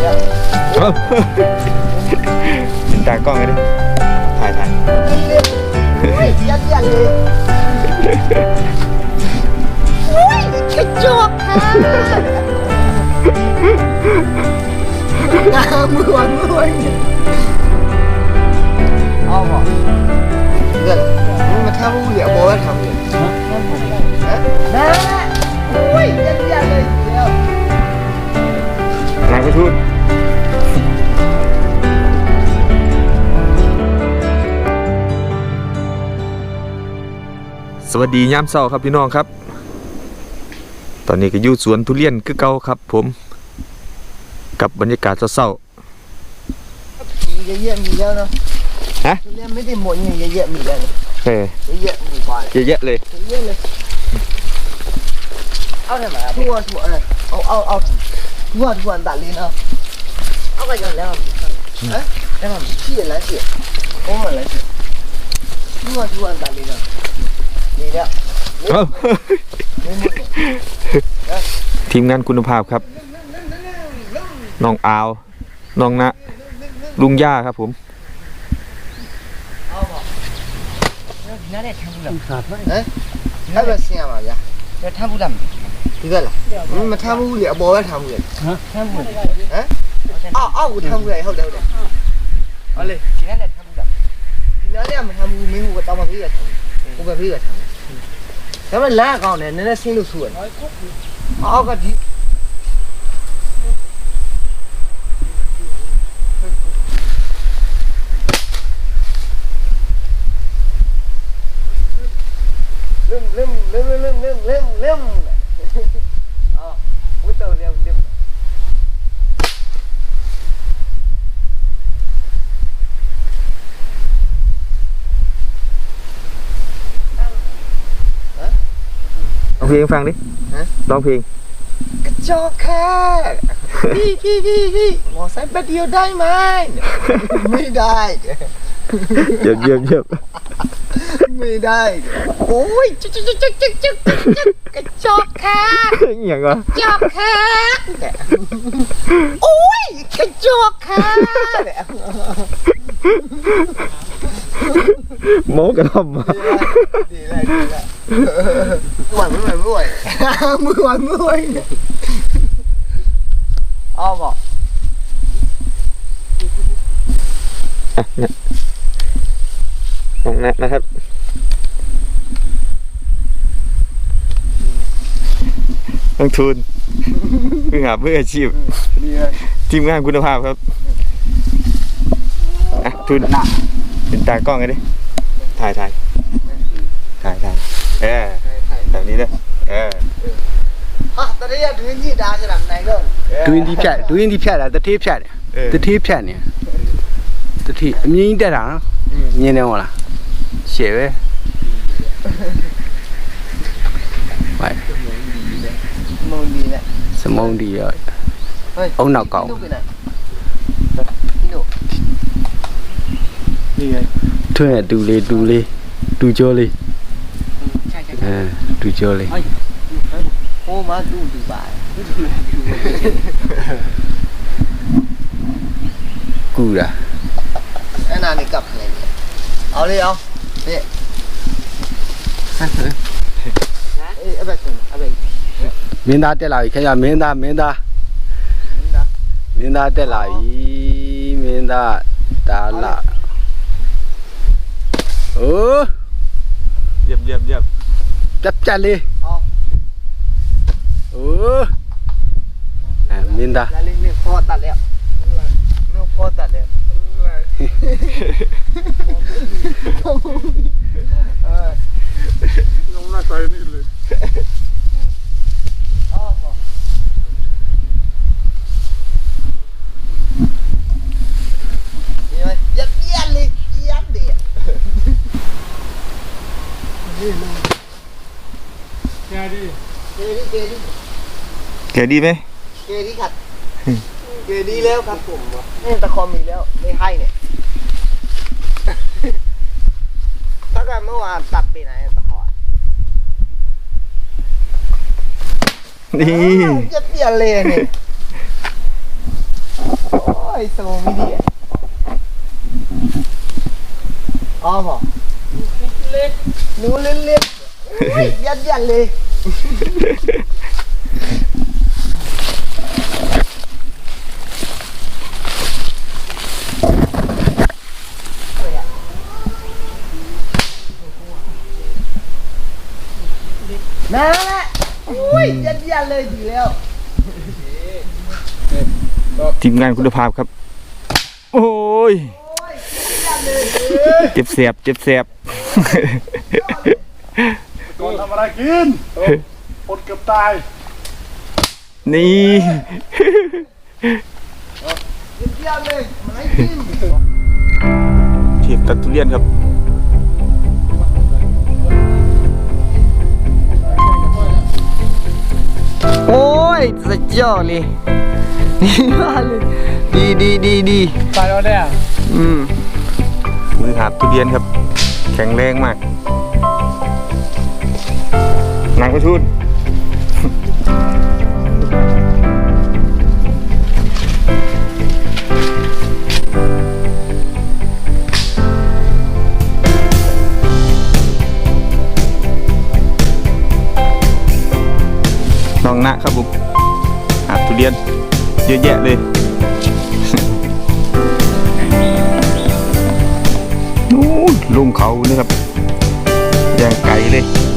เนี่ยเอ้าเป็นตากล้องไงดิถ่ายถ่ายเฮ้ยยันยันเลยโอ้ยกระจอกค่ะน้ำมือวันมือวันเอาบอกเงินมึงมาทำมึงเหลียวบอกว่าทำเลยฮะ ระทูนสวัสดียามเช้าครับพี่น้องครับ ตอนนี้ก็อยู่สวนทุเรียนคือเก่าครับ ผม กับบรรยากาศเศร้าเยอะๆมีแล้วเนาะฮะทุเรียนไม่ได้หมดไงเยอะๆมีแล้วๆเฮ้ยเยอะๆมีบ้านเยอะแยะเลยเยอะเลยเอาทำไมอะทั่วทั่วเลยเอาเอาเอา ทั่วทั่วตัดลิ้นเอาเอาไปก่อนแล้วเอ๊ะแล้วมันขี้อะไรขี้โอ้อะไรขี้ทั่วทั่วตัดลิ้นเอานี่แล้วเอ้าไม่หมดเลยทีมงานคุณภาพครับ น้องอาว น้องนะลุงย่าครับผมเอาบอกนั่นแหละทำบุญขาดไหมเอ๊ะให้ไปเสียมาจ้ะเดี๋ยวทำบุญ ဒီကလားမထမ်းဘူးလေအပေါ်ပဲထမ်းဘူးလေဟမ်ထမ်းဘူးဟမ်အောက်အောက်ကိုထမ်းဘူးလေဟုတ်တယ်ဟုတ်တယ်ဟုတ်လေဒီကလည်းထမ်းဘူးလားဒီနားလည်းမထမ်းဘူးမင်းကတောင်းမပြေးရထမ်းဘူးဟိုပဲပြေးရထမ်းဘူးဒါပေမဲ့လမ်းအကောင်းတယ်နည်းနည်းဆင်းလို့ဆူရတယ်အောက်ကဒီလမ်လမ်လမ်လမ်လမ်လမ် องเพลงฟังดิฮะร้องเพลงกระจอกค่ะพี่พี่พี่พี่หมอไซค์แป๊บเดียวได้ไหมไม่ได้ เยี่ยมเยี่ยมเยี่ยมไม่ได้ โอ้ยจุ๊กจุ๊กจุ๊กจุ๊กจุ๊กจุ๊กจุ๊กกระจอกค่ะอหย่างวะจอกค่ะโอ้ยกระจอกค่ะโมกระท่อมมาดีเลยดีเลยหวานไม่ไหวไม่ไหวมือหวานไม่ไหวเอาบอกน้องนะนะครับ ต้องทุนเพื่อหาเพื่ออาชีพ ดีเลย ทีมงานคุณภาพครับอ่ะทุนเป็นตากล้องไงดิถ่ายถ่ายถ่ายถ่ายเออแบบนี้เลยเออ ဟာတရေရတွင်းကြီးဒါကြလားနိုင်တော့ တွင်းဒီဖြတ်တွင်းဒီဖြတ်တာတတိဖြတ်တယ် เออ တတိဖြတ်နေတတိအမြင့်ကြီးတက်တာနော်မြင်တယ်ဟုတ်လားရှယ်ပဲဟိုင် မုံဒီ Sớm ông thì ờ, ông nào cậu? Thôi là tù lê tù lê Tù cho lê. Ừ, à tù cho lê. Ô má tù tù bà. Cù đã Cái nào cái cặp này. Ở đi không Đi. Hả? Ê, ở đây မင်းသားတက်လာပြီခင်ဗျမင်းသားမင်းသားမင်းသားတက်လာပြီမင်းသားဒါလာအိုး เยี่ยมเยี่ยมเยี่ยม ပြတ်ပြတ်လေး เอา အိုးအဲမင်းသား แล้วนี่นี่พอตัดแล้วนี่พอตัดแล้ว เกดีเกดี แกดีไหมเกดีครับเกดีแล้วครับผมนี่ตะคอมมีแล้วไม่ให้เนี่ย ถ้าเกิดเมื่อวานตัดไปไหนตะขอนี่ยัดเยียดเลยเนี่ยไอ้โซมิดีอ๋อหมอเล็กหนูเล็กเล็กยัดยัดเลย นั่นแหละอุ้ยยัดยัดเลยดีแล้ว ทีมงานคุณภาพครับ โอ้ย เจ็บเสียบ เจ็บเสียบ ก่อนทำอะไรกินอดเกือบตาย นี่ยัดยัดเลยไม้จิ้มเทียบตัดทุเรียนครับโอ้ยสุดยอดเลยดีมากเลยดีดีดีดีตายแล้วเนี่ยอืมมือหาบทุเรียนครับ แข็งแรงมาก นางประชุนน้องนะครับผมหาบทุเรียนเยอะแยะเลยนู่นลุงเขานี่ครับย่างไก่เลย